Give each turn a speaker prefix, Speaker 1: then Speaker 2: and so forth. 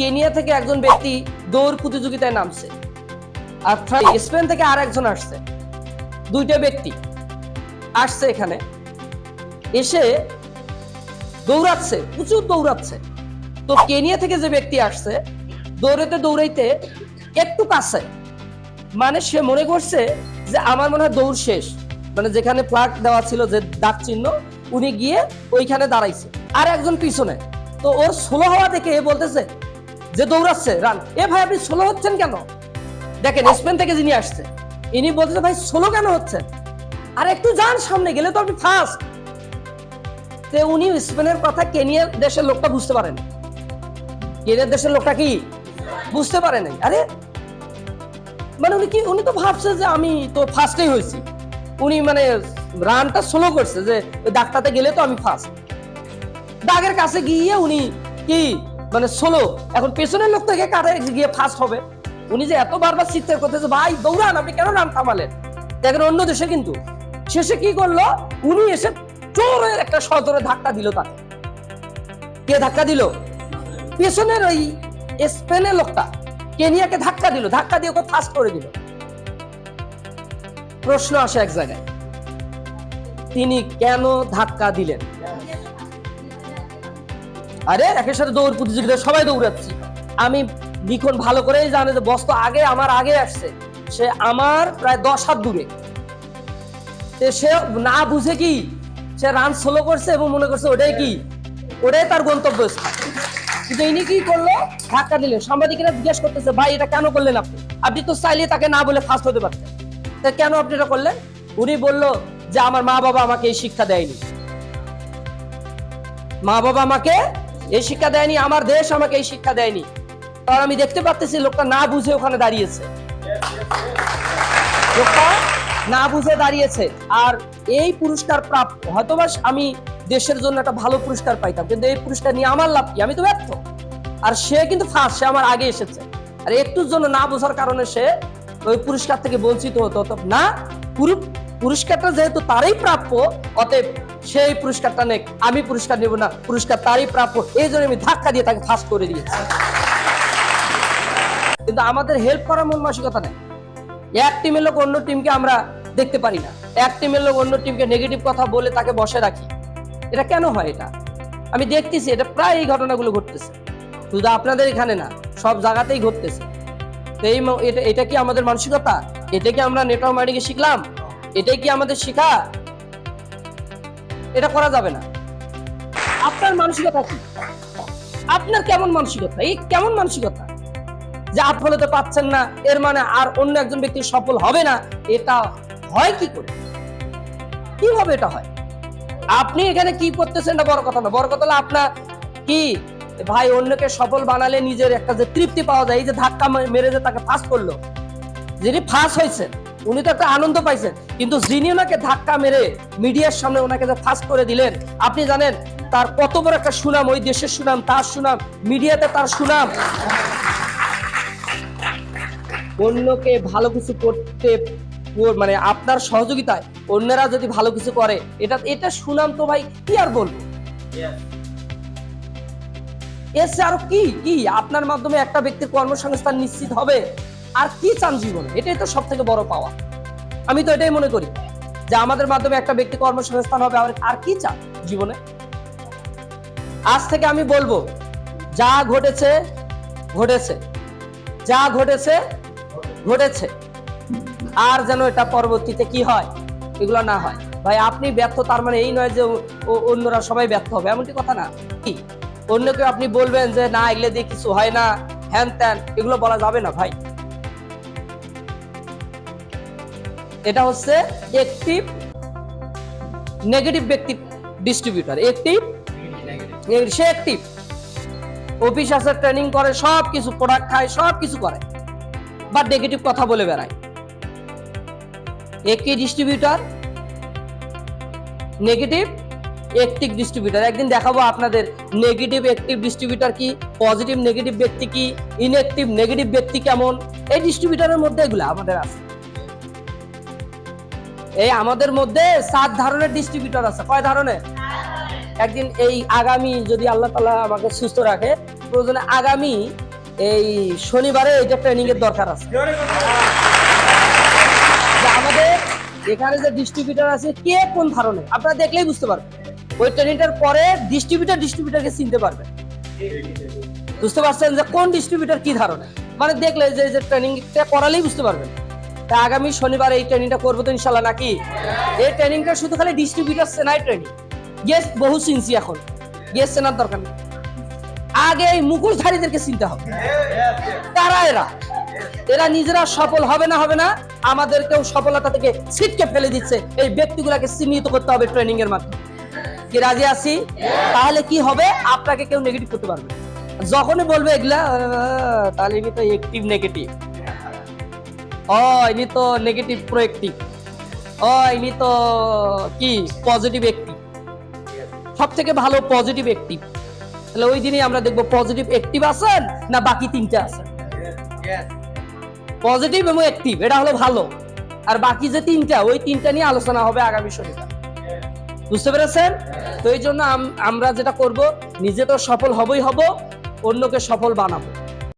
Speaker 1: Kenya থেকে একজন ব্যক্তি দৌড় প্রতিযোগিতায় নামছে। আর স্পেন থেকে আর একজন আসছে। দুইটা ব্যক্তি আসছে এখানে। এসে দৌড়াচ্ছে, প্রচুর দৌড়াচ্ছে। তো কেনিয়া থেকে যে ব্যক্তি আসছে, দৌড়াতে দৌড়াইতে একটু কাছে। মানে সে মনে করছে যে আমার মনে হয় দৌড় শেষ। মানে যেখানে ফ্লাগ দেওয়া ছিল যে দাগ চিহ্ন, উনি গিয়ে ওইখানে দাঁড়াইছে। আর একজন পিছনে। তো ওর স্লো হওয়া দেখে বলতেছে যে দৌড়াচ্ছে রান এ ভাই আপনি স্লো হচ্ছেন কেন? দেখেন স্পেন থেকে যিনি আসছে, ইনি বলতেছে ভাই স্লো কেন হচ্ছে আর একটু যান সামনে, গেলে তো আপনি ফার্স্ট তে উনি স্পেনের কথা কেনিয়া দেশের লোকটা বুঝতে পারেন। কেনিয়ার দেশের লোকটা কি? বুঝতে পারে নাই। আরে মানে উনি কি, উনি তো ভাবছে যে, আমি তো ফার্স্টেই হয়েছি। উনি মানে রানটা স্লো করছে যে, ওই ডাকটাতে গেলে তো আমি ফার্স্ট দাগের কাছে গিয়ে উনি কি মানে স্লো এখন পেছনের লোক থেকে কাটে গিয়ে ফার্স্ট হবে। উনি যে এত বারবার চিৎকার করতেছে, ভাই, দৌড়ান, আপনি কেন রান থামালেন? দেখেন অন্য দেশে কিন্তু শেষে কি করল? উনি এসে জোরে একটা সজোরে ধাক্কা দিল তাকে। কে ধাক্কা দিল? পেছনের ওই স্পেনের লোকটা, কেনিয়াকে ধাক্কা দিল, ধাক্কা দিয়ে ওকে ফাস্ট করে দিল। প্রশ্ন আসে এক জায়গায়, তিনি কেন ধাক্কা দিলেন? আরে একের সাথে দৌড় প্রতিযোগিতা, সবাই দৌড়াচ্ছি। আমি লিখন ভালো করেই জানে যে বস তো আগে, আমার আগে আসছে। সে আমার প্রায় দশ হাত দূরে। সে না বুঝে কি, সে রান স্লো করছে এবং মনে করছে ওটাই কি, ওটাই তার গন্তব্যস্থান। কিন্তু ইনি কি করল? ধাক্কা দিলেন সাংবাদিকেরা জিজ্ঞেস করতেছে, ভাই, এটা কেন করলেন আপনি? আপনি তো চাইলে তাকে না বলে ফার্স্ট হতে পারতেন। তা কেন আপনি এটা করলেন? উনি বলল যে, আমার মা বাবা আমাকে এই শিক্ষা দেয়নি। মা বাবা আমাকে এই শিক্ষা দেয়নি, আমার দেশ আমাকে এই শিক্ষা দেয়নি। কারণ আমি দেখতে পাচ্ছি লোকটা না বুঝে ওখানে দাঁড়িয়েছে। লোকটা না বুঝে দাঁড়িয়েছে। আর এই পুরস্কার প্রাপ্ত, হয়তোবা আমি দেশের জন্য একটা ভালো পুরস্কার পাইতাম, কিন্তু এই পুরস্কার নিয়ে আমার লাভ কি? আমি তো ব্যর্থ। আর সে কিন্তু ফার্স্ট, সে আমার আগে এসেছে। আর একটুর জন্য না বোঝার কারণে সে ওই পুরস্কার থেকে বঞ্চিত হতো। না পুরো পুরস্কারটা যেহেতু তারই প্রাপ্য, অতএব সেই পুরস্কারটা নেই আমি পুরস্কার নেব না, পুরস্কার তারই প্রাপ্য, এই জন্য আমি ধাক্কা দিয়ে তাকে ফাঁস করে দিয়েছি। কিন্তু আমাদের হেল্প করার মন মানসিকতা নেই। এক টিমের লোক অন্য টিমকে আমরা দেখতে পারি না। এক টিমের লোক অন্য টিমকে নেগেটিভ কথা বলে তাকে বসে রাখি। এটা কেন হয় এটা? আমি দেখতেছি এটা প্রায় এই ঘটনাগুলো ঘটতেছে। শুধু আপনাদের এখানে না, সব জায়গাতেই ঘটতেছে। এই এটা এটা কি আমাদের মানসিকতা? এটা কি আমরা নেটওয়ার্ক মার্কেটিংয়ে শিখলাম? এটাই কি আমাদের শেখা? এটা করা যাবে না। আপনার মানসিকতা কি? আপনার কেমন মানসিকতা? এই কেমন মানসিকতা? যে আপনি পাচ্ছেন না, এর মানে আর অন্য একজন ব্যক্তি সফল হবে না, এটা হয় কি করে? কীভাবে এটা হয়? আপনি এখানে কি করতেছেন না বড় কথা না। বড় কথা হলো আপনার কি? ভাই, অন্যকে সফল বানালে নিজের একটা যে তৃপ্তি পাওয়া যায়, এই যে ধাক্কা মেরে যে তাকে ফাঁস করল, যিনি ফাঁস হয়েছেন উনি তো একটা আনন্দ পাইছেন। কিন্তু যিনি ওনাকে ধাক্কা মেরে মিডিয়ার সামনে ওনাকে যে ফাঁস করে দিলেন, আপনি জানেন, তার কত বড় একটা সুনাম, ওই দেশের সুনাম, তার সুনাম, মিডিয়াতে তার সুনাম। অন্যকে ভালো কিছু করতে মানে আপনার সহযোগিতায় অন্যরা যদি ভালো কিছু করে, এটা এটা সুনাম তো ভাই, কি আর বলব? এসে আরও কি কি? আপনার মাধ্যমে একটা ব্যক্তির কর্মসংস্থান নিশ্চিত হবে? আর কি চান জীবনে? এটাই তো সব থেকে বড় পাওয়া। আমি তো এটাই মনে করি যে আমাদের মাধ্যমে একটা ব্যক্তি কর্মসংস্থান হবে, আর কি চান জীবনে? আজ থেকে আমি বলব, যা ঘটেছে ঘটেছে। যা ঘটেছে ঘটেছে। আর যেন এটা পরবর্তীতে কি হয়, এগুলো না হয়। ভাই, আপনি ব্যর্থ, তার মানে এই নয় যে অন্যরা সবাই ব্যর্থ হবে, এমনটি কথা না। কি? অন্যকে আপনি বলবেন যে, না, এগুলো দিয়ে কিছু হয় না, হ্যান ত্যান, এগুলো বলা যাবে না, ভাই? এটা হচ্ছে একটিভ নেগেটিভ ব্যক্তি ডিস্ট্রিবিউটর একটিভ সে একটিভ অফিস আছে ট্রেনিং করে সব কিছু প্রোডাক্ট খায় সব কিছু করে বা নেগেটিভ কথা বলে বেড়ায়। একটি ডিস্ট্রিবিউটর নেগেটিভ অ্যাক্টিভ ডিস্ট্রিবিউটর একদিন দেখাবো আপনাদের নেগেটিভ অ্যাক্টিভ ডিস্ট্রিবিউটার কি পজিটিভ নেগেটিভ ব্যক্তি কি ইনঅ্যাক্টিভ নেগেটিভ ব্যক্তি কেমন, এই ডিস্ট্রিবিউটারের মধ্যে এগুলো আমাদের আছে। এই আমাদের মধ্যে সাত ধরনের ডিস্ট্রিবিউটর আছে। কয় ধরনের? একদিন এই আগামী যদি আল্লাহ তালা আমাকে সুস্থ রাখে, প্রয়োজনে আগামী এই শনিবারে এটা ট্রেনিং এর দরকার আছে। আমাদের এখানে যে ডিস্ট্রিবিউটর আছে, কে কোন ধরনের? আপনারা দেখলেই বুঝতে পারবেন। ওই ট্রেনিংটার পরে ডিস্ট্রিবিউটর ডিস্ট্রিবিউটরকে চিনতে পারবেন। বুঝতে পারছেন যে কোন ডিস্ট্রিবিউটর কি ধরনের? মানে দেখলে যে যে ট্রেনিংটা করালেই বুঝতে পারবেন। তা আগামী শনিবার এই ট্রেনিংটা করব তো ইনশাল্লাহ নাকি? এই ট্রেনিংটা শুধু খালি ডিস্ট্রিবিউটর সেনাই ট্রেনিং গেস্ট বহু চিনছি এখন। গেস্ট চেনার দরকার নেই। আগে এই মুখোশধারীদেরকে চিনতে হবে। তারা এরা। এরা নিজেরা সফল হবে না হবে না, আমাদেরকেও সফলতা থেকে ছিটকে ফেলে দিচ্ছে। এই ব্যক্তিগুলাকে চিহ্নিত করতে হবে ট্রেনিং এর মাধ্যমে। কি রাজি আছি? তাহলে কি হবে? আপনাকে কেউ নেগেটিভ করতে পারবে। যখনই বলবে এগুলা তাহলে তো অ্যাক্টিভ নেগেটিভ ও ইনি তো নেগেটিভ প্রোয়েক্টিভ ও ইনি তো কি পজিটিভ অ্যাক্টিভ সব থেকে ভালো পজিটিভ অ্যাক্টিভ তাহলে ওই দিনই আমরা দেখব পজিটিভ অ্যাক্টিভ আছেন না বাকি তিনটে আছেন পজিটিভ এবং অ্যাক্টিভ এটা হলো ভালো আর বাকি যে তিনটা ওই তিনটা নিয়ে আলোচনা হবে আগামী শনিবার বুঝতে পেরেছেন তো এই জন্য আম- আমরা যেটা করব নিজে তো সফল হবই হব অন্যকে সফল বানাবো